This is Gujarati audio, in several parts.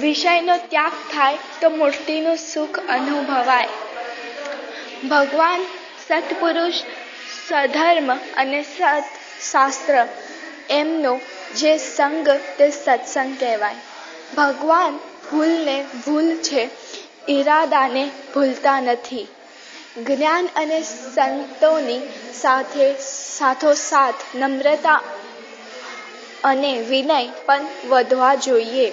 વિષયનો ત્યાગ થાય તો મૂર્તિનું સુખ અનુભવાય. ભગવાન સત્પુરુષ સધર્મ અને સત શાસ્ત્ર એમનો જે સંગ તે સત્સંગ કહેવાય. ભગવાન ભૂલને ભૂલ છે, ઈરાદાને ભૂલતા નથી. જ્ઞાન અને સંતોની સાથે સાથોસાથ નમ્રતા અને વિનય પણ વધવા જોઈએ.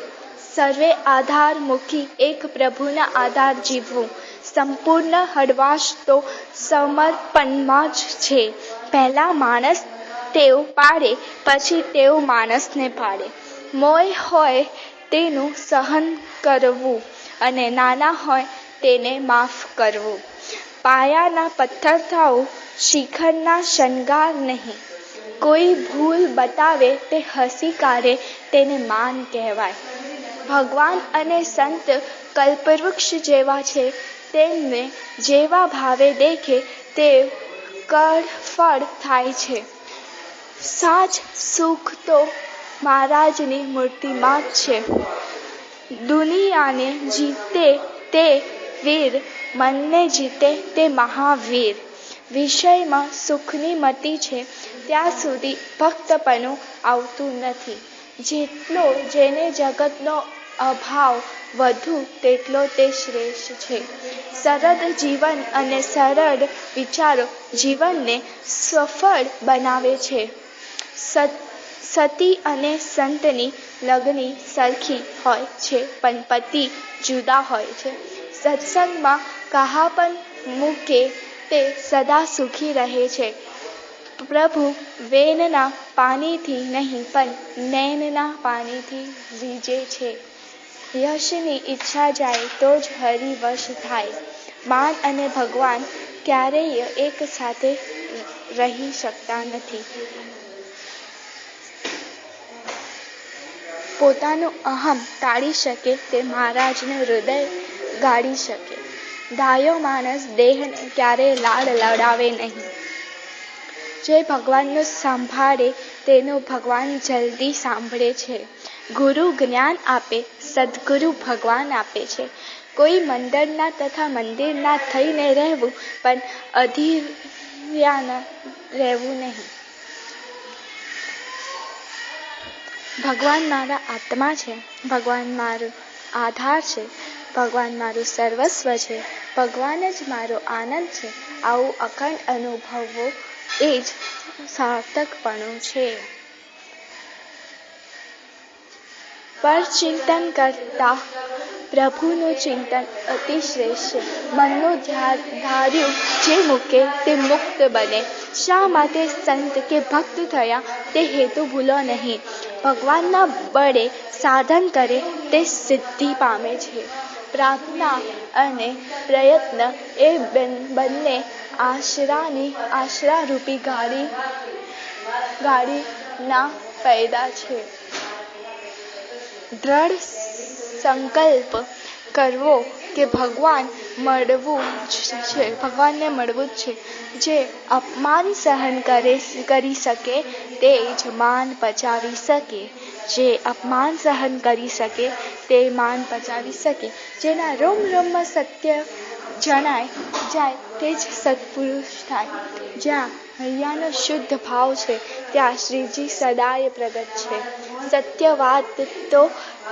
સર્વે આધાર મુખી એક પ્રભુના આધાર જીવવું. સંપૂર્ણ હળવાશ તો સમર્પણમાં જ છે. પહેલા માણસ ટેવ પાડે, પછી ટેવ માણસને પાડે. મોય હોય તેનું સહન કરવું અને નાના હોય તેને માફ કરવું. પાયાના પથ્થર થાવું શિખરના શણગાર નહીં. કોઈ ભૂલ બતાવે તે હસી કાઢે તેને માન કહેવાય. ભગવાન અને સંત કલ્પવૃક્ષ જેવા છે. તેમને જેવા ભાવે દેખે તે ફળ થાય છે. સાચ સુખ તો મહારાજની મૂર્તિમાં જ છે. દુનિયાને જીતે તે વીર, મનને જીતે તે મહાવીર. વિષયમાં સુખની મતિ છે. ત્યાં સુધી ભક્તપણું આવતું નથી. જેટલો જેને જગતનો અભાવ વધુ, તેટલો તે શ્રેષ્ઠ છે. સરળ જીવન અને સરળ વિચારો જીવનને સફળ બનાવે છે. સતી અને સંતની લગ્ની સરખી હોય છે, પણ પતિ જુદા હોય છે. સત્સંગમાં કહાપન મૂકે તે સદા સુખી રહે છે. પ્રભુ, વેનના પાણીથી નહીં, પણ નૈનના પાણીથી વીજે છે. યશની ઈચ્છા જાય તો જ હરિવશ થાય. માન અને ભગવાન ક્યારેય એક સાથે રહી શકતા નથી. પોતાનું અહમ ટાળી શકે તે મહારાજનું હૃદય ગાળી શકે. ડાયો માણસ દેહને ક્યારેય લાડ લડાવે નહીં. જે ભગવાનનું સંભાળે તેનું ભગવાન જલ્દી સાંભળે છે. ગુરુ જ્ઞાન આપે, સદગુરુ ભગવાન આપે છે. કોઈ મંડળના તથા મંદિરના થઈને રહેવું, પણ અધિયાના રહેવું નહીં. ભગવાન મારા આત્મા છે. ભગવાન મારો આધાર છે. ભગવાન મારું સર્વસ્વ છે. ભગવાન જ મારો આનંદ છે. આવું અખંડ અનુભવવો એ જ સાર્થકપણું છે. ચિંતન કરતા પ્રભુનું ચિંતન અતિ શ્રેષ્ઠ મનનું ધાર્યું જે મૂકે તે મુક્ત બને. શા માટે સંત કે ભક્ત થયા તે હેતુ ભૂલો નહીં. ભગવાનના બળે સાધન કરે તે સિદ્ધિ પામે છે. પ્રાર્થના અને પ્રયત્ન એ બંને આશરાની આશરારૂપી ગાડી ગાડીના પૈડા છે. દ્રઢ સંકલ્પ કરવો કે ભગવાન મળવું જ છે, ભગવાનને મળવું જ છે. જે અપમાન સહન કરે, કરી શકે તે જ માન પચાવી શકે. જે અપમાન સહન કરી શકે તે માન પચાવી શકે. જેના રોમ રોમમાં સત્ય જણાય જાય તે જ સત્પુરુષ થાય. જ્યાં હૈયાનો શુદ્ધ ભાવ છે, ત્યાં શ્રીજી સદાય પ્રગટ છે. સત્ય વાત તો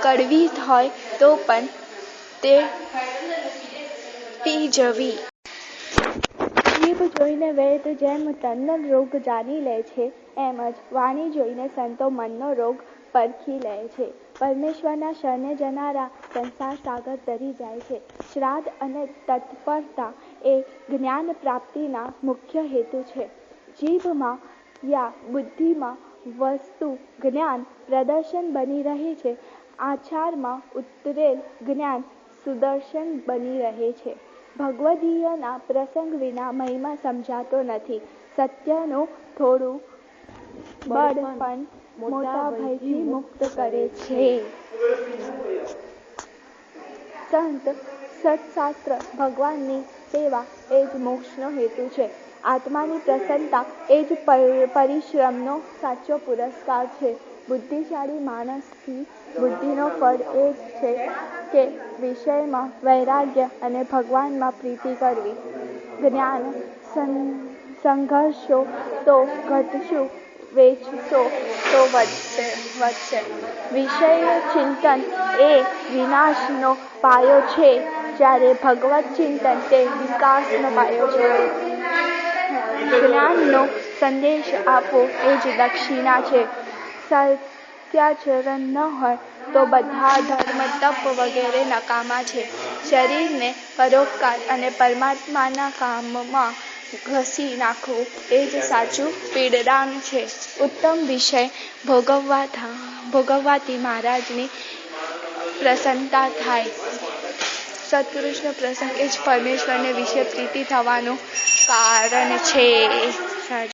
કડવી હોય તો પણ તે પી જવી. જીભ જોઈને વેદ જેમ તનનો રોગ જાણી લે છે એમ જ વાણી જોઈને સંતો મનનો રોગ પરખી લે છે. પરમેશ્વરના શરણે જનારા સંસાર સાગર તરી જાય છે. શ્રાદ્ધ અને તત્પરતા એ જ્ઞાન પ્રાપ્તિના મુખ્ય હેતુ છે. જીભમાં યા બુદ્ધિમાં વસ્તુ જ્ઞાન પ્રદર્શન બની રહે છે. આચારમાં ઉતરેલ જ્ઞાન સુદર્શન બની રહે છે. ભગવદીયના પ્રસંગ વિના મહિમા સમજાતો નથી. સત્યનું થોડું બળ પણ મોટા ભયથી મુક્ત કરે છે. સંત, સત્શાસ્ત્ર, ભગવાનની સેવા એ જ મોક્ષનો હેતુ છે. આત્માની પ્રસન્નતા એ જ પરિશ્રમનો સાચો પુરસ્કાર છે. બુદ્ધિશાળી માણસની બુદ્ધિનો ફળ એ જ છે કે વિષયમાં વૈરાગ્ય અને ભગવાનમાં પ્રીતિ કરવી. જ્ઞાન સંઘર્ષો તો ઘટશું, વેચશો તો વધશે વધશે. વિષય ચિંતન એ વિનાશનો પાયો છે જ્યારે ભગવત ચિંતન તે વિકાસનો પાયો છે. જ્ઞાનનો સંદેશ આપવો એ જ દક્ષિણા છે. સત્યાચરણ ન હોય તો બધા ધર્મ તપ વગેરે નકામા છે. શરીરને પરોપકાર અને પરમાત્માના કામમાં ઘસી નાખવું એ જ સાચું પીડદાન છે. ઉત્તમ વિષય. ભોગવવા ભોગવવાથી મહારાજની પ્રસન્નતા થાય. સત્પુરુષનો પ્રસંગ એ જ પરમેશ્વરને વિશે પ્રીતિ થવાનું કારણ છે.